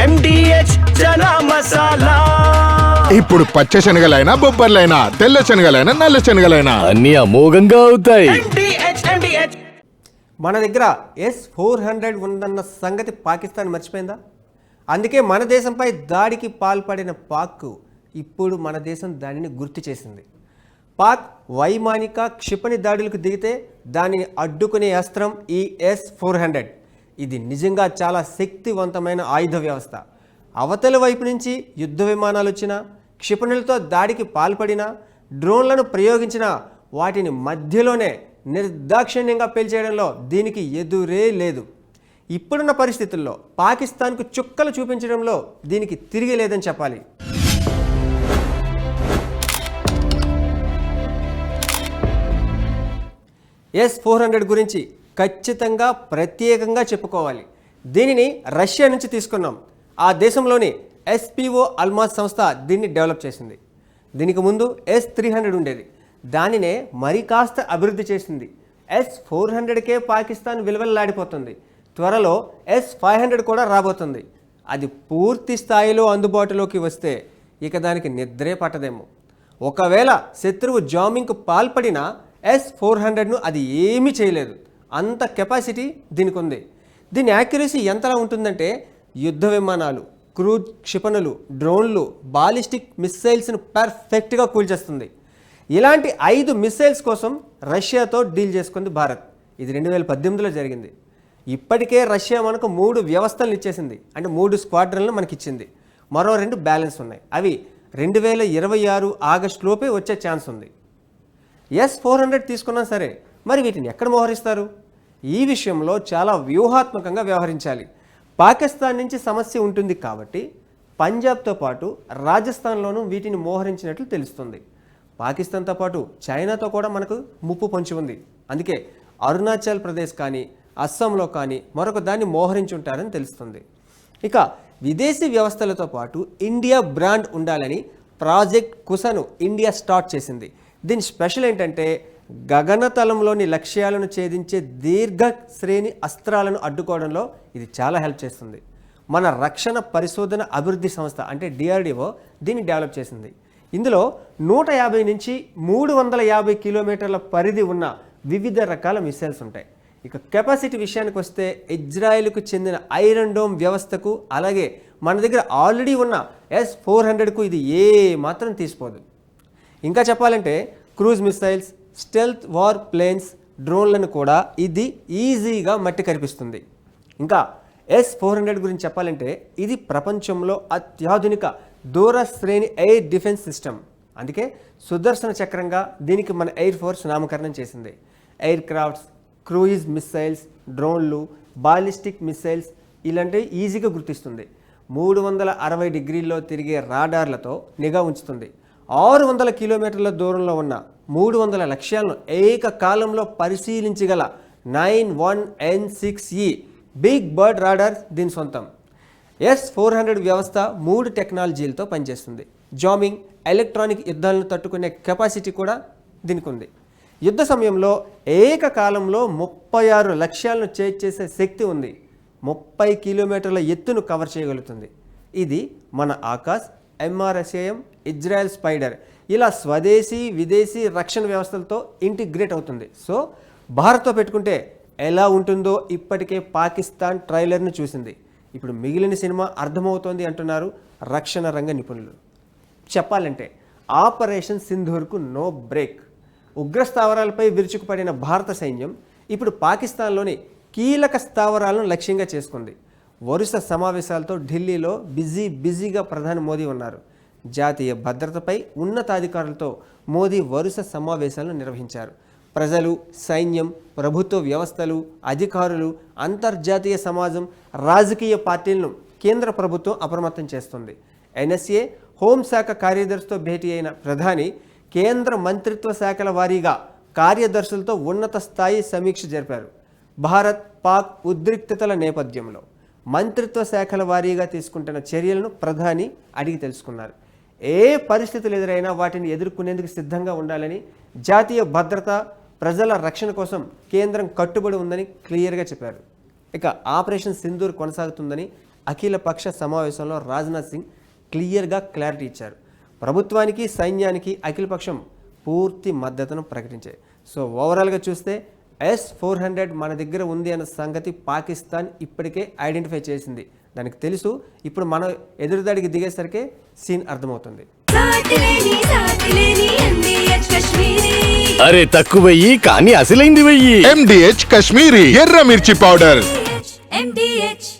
MDH chana masala ఇప్పుడు పచ్చ శనగలైనా బొబ్బర్లైనా తెల్ల శనగలైనా నల్ల శనగలైనా. అన్ని అమోఘంగా అవుతాయి. మన దగ్గర ఎస్ ఫోర్ హండ్రెడ్ ఉందన్న సంగతి పాకిస్తాన్ మర్చిపోయిందా? అందుకే మన దేశంపై దాడికి పాల్పడిన పాక్ ఇప్పుడు మన దేశం దానిని గుర్తు చేసింది. పాక్ వైమానిక క్షిపణి దాడులకు దిగితే దానిని అడ్డుకునే అస్త్రం ఈ ఎస్ ఫోర్ హండ్రెడ్ ఇది నిజంగా చాలా శక్తివంతమైన ఆయుధ వ్యవస్థ. అవతల వైపు నుంచి యుద్ధ విమానాలు వచ్చినా క్షిపణులతో దాడికి పాల్పడినా డ్రోన్లను ప్రయోగించినా వాటిని మధ్యలోనే నిర్దాక్షిణ్యంగా పేల్చేయడంలో దీనికి ఎదురే లేదు. ఇప్పుడున్న పరిస్థితుల్లో పాకిస్తాన్కు చుక్కలు చూపించడంలో దీనికి తిరిగి లేదని చెప్పాలి. ఎస్ ఫోర్ హండ్రెడ్ గురించి ఖచ్చితంగా ప్రత్యేకంగా చెప్పుకోవాలి. దీనిని రష్యా నుంచి తీసుకున్నాం. ఆ దేశంలోని ఎస్పిఓ అల్మాజ్ సంస్థ దీన్ని డెవలప్ చేసింది. దీనికి ముందు ఎస్ త్రీ హండ్రెడ్ ఉండేది. దానినే మరి కాస్త అభివృద్ధి చేసింది. ఎస్ ఫోర్ హండ్రెడ్కే పాకిస్తాన్ విలువల్లాడిపోతుంది. త్వరలో ఎస్ ఫైవ్ హండ్రెడ్ కూడా రాబోతుంది. అది పూర్తి స్థాయిలో అందుబాటులోకి వస్తే ఇక దానికి నిద్రే పట్టదేమో. ఒకవేళ శత్రువు జామింగ్కు పాల్పడినా ఎస్ ఫోర్ హండ్రెడ్ను అది ఏమీ చేయలేదు. అంత కెపాసిటీ దీనికి ఉంది దీని యాక్యురసీ ఎంతలా ఉంటుందంటే యుద్ధ విమానాలు క్రూజ్ క్షిపణులు డ్రోన్లు బాలిస్టిక్ మిస్సైల్స్ను పర్ఫెక్ట్గా కూల్చేస్తుంది ఇలాంటి ఐదు మిస్సైల్స్ కోసం రష్యాతో డీల్ చేసుకుంది భారత్. ఇది రెండు వేల పద్దెనిమిదిలో జరిగింది. ఇప్పటికే రష్యా మనకు మూడు వ్యవస్థలను ఇచ్చేసింది. అంటే మూడు స్క్వాడ్రన్లు మనకి ఇచ్చింది మరో రెండు బ్యాలెన్స్ ఉన్నాయి. అవి రెండు వేల ఇరవై ఆరు ఆగస్టులోపే వచ్చే ఛాన్స్ ఉంది. ఎస్ ఫోర్ హండ్రెడ్ తీసుకున్నా సరే మరి వీటిని ఎక్కడ మోహరిస్తారు? ఈ విషయంలో చాలా వ్యూహాత్మకంగా వ్యవహరించాలి. పాకిస్తాన్ నుంచి సమస్య ఉంటుంది కాబట్టి పంజాబ్తో పాటు రాజస్థాన్లోనూ వీటిని మోహరించినట్లు తెలుస్తుంది. పాకిస్తాన్తో పాటు చైనాతో కూడా మనకు ముప్పు పొంచి ఉంది. అందుకే అరుణాచల్ ప్రదేశ్ కానీ అస్సాంలో కానీ మరొక దాన్ని మోహరించి ఉంటారని తెలుస్తుంది. ఇక విదేశీ వ్యవస్థలతో పాటు ఇండియా బ్రాండ్ ఉండాలని ప్రాజెక్ట్ కుసను ఇండియా స్టార్ట్ చేసింది. దీని స్పెషల్ ఏంటంటే గగనతలంలోని లక్ష్యాలను ఛేదించే దీర్ఘ శ్రేణి అస్త్రాలను అడ్డుకోవడంలో ఇది చాలా హెల్ప్ చేస్తుంది. మన రక్షణ పరిశోధన అభివృద్ధి సంస్థ అంటే డిఆర్డిఓ దీన్ని డెవలప్ చేసింది. ఇందులో నూట యాభై నుంచి మూడు వందల యాభై కిలోమీటర్ల పరిధి ఉన్న వివిధ రకాల మిసైల్స్ ఉంటాయి. ఇక కెపాసిటీ విషయానికి వస్తే ఇజ్రాయెల్కు చెందిన ఐరన్ డోమ్ వ్యవస్థకు అలాగే మన దగ్గర ఆల్రెడీ ఉన్న ఎస్ ఫోర్ హండ్రెడ్కు ఇది ఏ మాత్రం తీసిపోదు. ఇంకా చెప్పాలంటే cruise missiles stealth war planes డ్రోన్లను కూడా ఇది ఈజీగా మట్టి కనిపిస్తుంది ఇంకా ఎస్ ఫోర్ హండ్రెడ్ గురించి చెప్పాలంటే ఇది ప్రపంచంలో అత్యాధునిక దూర శ్రేణి ఎయిర్ డిఫెన్స్ సిస్టమ్. అందుకే సుదర్శన చక్రంగా దీనికి మన ఎయిర్ ఫోర్స్ నామకరణం చేసింది. ఎయిర్ క్రాఫ్ట్స్ క్రూయిజ్ మిస్సైల్స్ డ్రోన్లు బాలిస్టిక్ మిస్సైల్స్ ఇలాంటివి ఈజీగా గుర్తిస్తుంది. మూడు వందల అరవై డిగ్రీల్లో తిరిగే రాడార్లతో నిఘా ఉంచుతుంది. ఆరు వందల కిలోమీటర్ల దూరంలో ఉన్న మూడు వందల లక్ష్యాలను ఏకకాలంలో పరిశీలించగల నైన్ వన్ ఎన్ సిక్స్ ఈ బిగ్ బర్డ్ రాడార్ దీని సొంతం. ఎస్ ఫోర్ హండ్రెడ్ వ్యవస్థ మూడు టెక్నాలజీలతో పనిచేస్తుంది. జామింగ్ ఎలక్ట్రానిక్ యుద్ధాలను తట్టుకునే కెపాసిటీ కూడా దీనికి ఉంది యుద్ధ సమయంలో ఏకకాలంలో ముప్పై ఆరు లక్ష్యాలను చేజ్ చేసే శక్తి ఉంది. ముప్పై కిలోమీటర్ల ఎత్తును కవర్ చేయగలుగుతుంది. ఇది మన ఆకాశ్ ఎంఆర్ఎస్ఏఎం ఇజ్రాయెల్ స్పైడర్ ఇలా స్వదేశీ విదేశీ రక్షణ వ్యవస్థలతో ఇంటిగ్రేట్ అవుతుంది. సో భారత్తో పెట్టుకుంటే ఎలా ఉంటుందో ఇప్పటికే పాకిస్తాన్ ట్రైలర్ను చూసింది. ఇప్పుడు మిగిలిన సినిమా అర్థమవుతోంది అంటున్నారు రక్షణ రంగ నిపుణులు. చెప్పాలంటే ఆపరేషన్ సింధూర్కు నో బ్రేక్ ఉగ్ర స్థావరాలపై విరుచుకుపడిన భారత సైన్యం ఇప్పుడు పాకిస్తాన్లోని కీలక స్థావరాలను లక్ష్యంగా చేసుకుంది. వరుస సమావేశాలతో ఢిల్లీలో బిజీ బిజీగా ప్రధాని మోదీ ఉన్నారు. జాతీయ భద్రతపై ఉన్నతాధికారులతో మోదీ వరుస సమావేశాలను నిర్వహించారు. ప్రజలు సైన్యం ప్రభుత్వ వ్యవస్థలు అధికారులు అంతర్జాతీయ సమాజం రాజకీయ పార్టీలను కేంద్ర ప్రభుత్వం అప్రమత్తం చేస్తుంది. ఎన్ఎస్ఏ హోంశాఖ కార్యదర్శితో భేటీ అయిన ప్రధాని కేంద్ర మంత్రిత్వ శాఖల వారీగా కార్యదర్శులతో ఉన్నత స్థాయి సమీక్ష జరిపారు. భారత్ పాక్ ఉద్రిక్తతల నేపథ్యంలో మంత్రిత్వ శాఖల వారీగా తీసుకుంటున్న చర్యలను ప్రధాని అడిగి తెలుసుకున్నారు. ఏ పరిస్థితులు ఎదురైనా వాటిని ఎదుర్కొనేందుకు సిద్ధంగా ఉండాలని జాతీయ భద్రత ప్రజల రక్షణ కోసం కేంద్రం కట్టుబడి ఉందని క్లియర్గా చెప్పారు. ఇక ఆపరేషన్ సింధూర్ కొనసాగుతుందని అఖిలపక్ష సమావేశంలో రాజ్నాథ్ సింగ్ క్లియర్గా క్లారిటీ ఇచ్చారు. ప్రభుత్వానికి సైన్యానికి అఖిలపక్షం పూర్తి మద్దతును ప్రకటించాయి. సో ఓవరాల్గా చూస్తే ఎస్ ఫోర్ హండ్రెడ్ మన దగ్గర ఉంది అన్న సంగతి పాకిస్తాన్ ఇప్పటికే ఐడెంటిఫై చేసింది. దానికి తెలుసు ఇప్పుడు మనం ఎదురుదాడికి దిగేసరికి సీన్ అర్థమవుతుంది. అరే తక్కువయ్యి కానీ అసలైంది వెయ్యి. ఎండిహెచ్ కశ్మీరీ ఎర్ర మిర్చి పౌడర్.